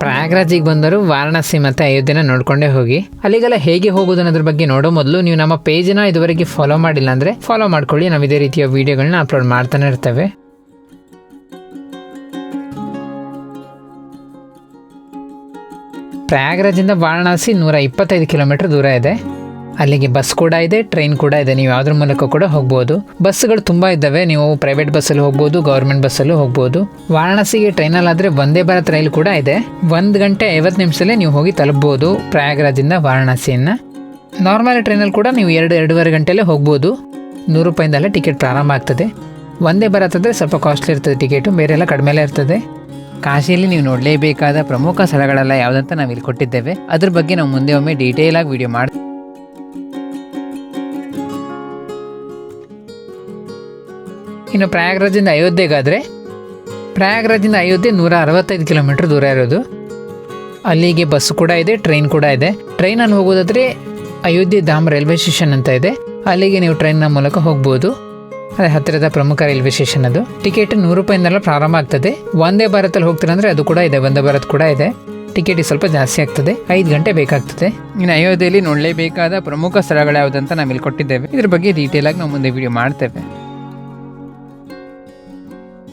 ಪ್ರಯಾಗ್ರಾಜಿಗೆ ಬಂದರು ವಾರಣಾಸಿ ಮತ್ತು ಅಯೋಧ್ಯೆನ ನೋಡ್ಕೊಂಡೇ ಹೋಗಿ. ಅಲ್ಲಿಗೆಲ್ಲ ಹೇಗೆ ಹೋಗೋದು ಅನ್ನೋದ್ರ ಬಗ್ಗೆ ನೋಡೋ ಮೊದಲು ನೀವು ನಮ್ಮ ಪೇಜ್ನ ಇದುವರೆಗೆ ಫಾಲೋ ಮಾಡಿಲ್ಲ ಅಂದರೆ ಫಾಲೋ ಮಾಡ್ಕೊಳ್ಳಿ. ನಾವು ಇದೇ ರೀತಿಯ ವಿಡಿಯೋಗಳನ್ನ ಅಪ್ಲೋಡ್ ಮಾಡ್ತಾನೆ ಇರ್ತೇವೆ. ಪ್ರಯಾಗ್ರಾಜಿಂದ ವಾರಣಾಸಿ ನೂರ ಇಪ್ಪತ್ತೈದು ಕಿಲೋಮೀಟರ್ ದೂರ ಇದೆ. ಅಲ್ಲಿಗೆ ಬಸ್ ಕೂಡ ಇದೆ ಟ್ರೈನ್ ಕೂಡ ಇದೆ. ನೀವು ಯಾವುದ್ರ ಮೂಲಕ ಕೂಡ ಹೋಗ್ಬೋದು. ಬಸ್ಗಳು ತುಂಬ ಇದ್ದಾವೆ. ನೀವು ಪ್ರೈವೇಟ್ ಬಸ್ಸಲ್ಲಿ ಹೋಗ್ಬೋದು ಗೌರ್ಮೆಂಟ್ ಬಸ್ಸಲ್ಲೂ ಹೋಗ್ಬೋದು. ವಾರಣಾಸಿಗೆ ಟ್ರೈನಲ್ಲಾದರೆ ಒಂದೇ ಭಾರತ್ ರೈಲು ಕೂಡ ಇದೆ. ಒಂದು ಗಂಟೆ ಐವತ್ತು ನಿಮಿಷದಲ್ಲೇ ನೀವು ಹೋಗಿ ತಲುಪ್ಬೋದು ಪ್ರಯಾಗ್ರಾಜಿಂದ ವಾರಣಾಸಿಯನ್ನು. ನಾರ್ಮಲ್ ಟ್ರೈನಲ್ಲಿ ಕೂಡ ನೀವು ಎರಡು, ಎರಡೂವರೆ ಗಂಟೆಯಲ್ಲೇ ಹೋಗ್ಬೋದು. ನೂರು ರೂಪಾಯಿಂದಲೇ ಟಿಕೆಟ್ ಪ್ರಾರಂಭ ಆಗ್ತದೆ. ಒಂದೇ ಬರತ್ತದೆ ಸ್ವಲ್ಪ ಕಾಸ್ಟ್ಲಿ ಇರ್ತದೆ ಟಿಕೆಟು ಬೇರೆಲ್ಲ ಕಡಿಮೆಲೇ ಇರ್ತದೆ. ಕಾಶಿಯಲ್ಲಿ ನೀವು ನೋಡಲೇಬೇಕಾದ ಪ್ರಮುಖ ಸ್ಥಳಗಳೆಲ್ಲ ಯಾವುದಂತ ನಾವು ಇಲ್ಲಿ ಕೊಟ್ಟಿದ್ದೇವೆ. ಅದ್ರ ಬಗ್ಗೆ ನಾವು ಮುಂದೆ ಒಮ್ಮೆ ಡೀಟೇಲ್ ಆಗಿ ವಿಡಿಯೋ ಮಾಡಿ ಇನ್ನು ಪ್ರಯಾಗ್ರಾಜಿಂದ ಅಯೋಧ್ಯೆಗಾದರೆ ಪ್ರಯಾಗ್ರಾಜಿಂದ ಅಯೋಧ್ಯೆ ನೂರ ಅರವತ್ತೈದು ಕಿಲೋಮೀಟ್ರ್ ದೂರ ಇರೋದು. ಅಲ್ಲಿಗೆ ಬಸ್ ಕೂಡ ಇದೆ, ಟ್ರೈನ್ ಕೂಡ ಇದೆ. ಟ್ರೈನಲ್ಲಿ ಹೋಗೋದಾದರೆ ಅಯೋಧ್ಯೆ ಧಾಮ್ ರೈಲ್ವೆ ಸ್ಟೇಷನ್ ಅಂತ ಇದೆ. ಅಲ್ಲಿಗೆ ನೀವು ಟ್ರೈನ್ನ ಮೂಲಕ ಹೋಗ್ಬೋದು. ಅದೇ ಹತ್ತಿರದ ಪ್ರಮುಖ ರೈಲ್ವೆ ಸ್ಟೇಷನ್ ಅದು. ಟಿಕೆಟ್ ನೂರು ರೂಪಾಯಿಂದೆಲ್ಲ ಪ್ರಾರಂಭ ಆಗ್ತದೆ. ಒಂದೇ ಭಾರತಲ್ಲಿ ಹೋಗ್ತೀರಂದ್ರೆ ಅದು ಕೂಡ ಇದೆ ಒಂದೇ ಭಾರತ್ ಕೂಡ ಇದೆ. ಟಿಕೆಟ್ ಸ್ವಲ್ಪ ಜಾಸ್ತಿ ಆಗ್ತದೆ, ಐದು ಗಂಟೆ ಬೇಕಾಗ್ತದೆ. ಇನ್ನು ಅಯೋಧ್ಯೆಯಲ್ಲಿ ನೋಡಲೇಬೇಕಾದ ಪ್ರಮುಖ ಸ್ಥಳಗಳು ಯಾವುದಂತ ನಾವು ಇಲ್ಲಿ ಕೊಟ್ಟಿದ್ದೇವೆ. ಇದ್ರ ಬಗ್ಗೆ ಡೀಟೇಲ್ ಆಗಿ ನಾವು ಮುಂದೆ ವಿಡಿಯೋ ಮಾಡ್ತೇವೆ.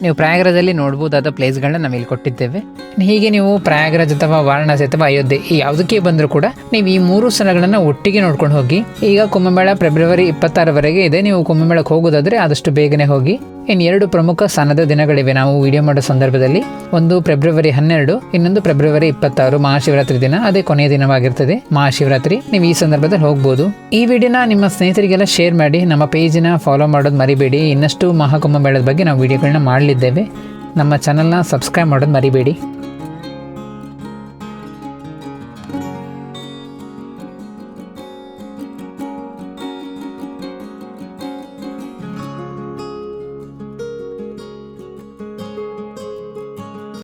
ನೀವು ಪ್ರಯಾಗ್ರಾಜಲ್ಲಿ ನೋಡ್ಬೋದಾದ ಪ್ಲೇಸ್ಗಳನ್ನ ನಾವು ಇಲ್ಲಿ ಕೊಟ್ಟಿದ್ದೇವೆ. ಹೀಗೆ ನೀವು ಪ್ರಯಾಗ್ರಾಜ್ ಅಥವಾ ವಾರಣಾಸಿ ಅಥವಾ ಅಯೋಧ್ಯೆ ಈ ಯಾವುದಕ್ಕೆ ಬಂದರೂ ಕೂಡ ನೀವು ಈ ಮೂರು ಸ್ಥಳಗಳನ್ನು ಒಟ್ಟಿಗೆ ನೋಡ್ಕೊಂಡು ಹೋಗಿ. ಈಗ ಕುಂಭಮೇಳ ಫೆಬ್ರವರಿ ಇಪ್ಪತ್ತಾರವರೆಗೆ ಇದೆ. ನೀವು ಕುಂಭಮೇಳಕ್ಕೆ ಹೋಗೋದಾದರೆ ಆದಷ್ಟು ಬೇಗನೆ ಹೋಗಿ. ಇನ್ನು ಎರಡು ಪ್ರಮುಖ ಸ್ಥಾನದ ದಿನಗಳಿವೆ. ನಾವು ವಿಡಿಯೋ ಮಾಡೋ ಸಂದರ್ಭದಲ್ಲಿ ಒಂದು ಫೆಬ್ರವರಿ ಹನ್ನೆರಡು, ಇನ್ನೊಂದು ಫೆಬ್ರವರಿ ಇಪ್ಪತ್ತಾರು ಮಹಾಶಿವರಾತ್ರಿ ದಿನ. ಅದೇ ಕೊನೆಯ ದಿನವಾಗಿರ್ತದೆ. ಮಹಾಶಿವರಾತ್ರಿ. ನೀವು ಈ ಸಂದರ್ಭದಲ್ಲಿ ಹೋಗ್ಬೋದು. ಈ ವಿಡಿಯೋನ ನಿಮ್ಮ ಸ್ನೇಹಿತರಿಗೆಲ್ಲ ಶೇರ್ ಮಾಡಿ, ನಮ್ಮ ಪೇಜಿನ ಫಾಲೋ ಮಾಡೋದು ಮರಿಬೇಡಿ. ಇನ್ನಷ್ಟು ಮಹಾಕುಂಭ ಮೇಳದ ಬಗ್ಗೆ ನಾವು ವಿಡಿಯೋಗಳನ್ನ ಮಾಡಲಿದ್ದೇವೆ. ನಮ್ಮ ಚಾನಲ್ನ ಸಬ್ಸ್ಕ್ರೈಬ್ ಮಾಡೋದು ಮರಿಬೇಡಿ.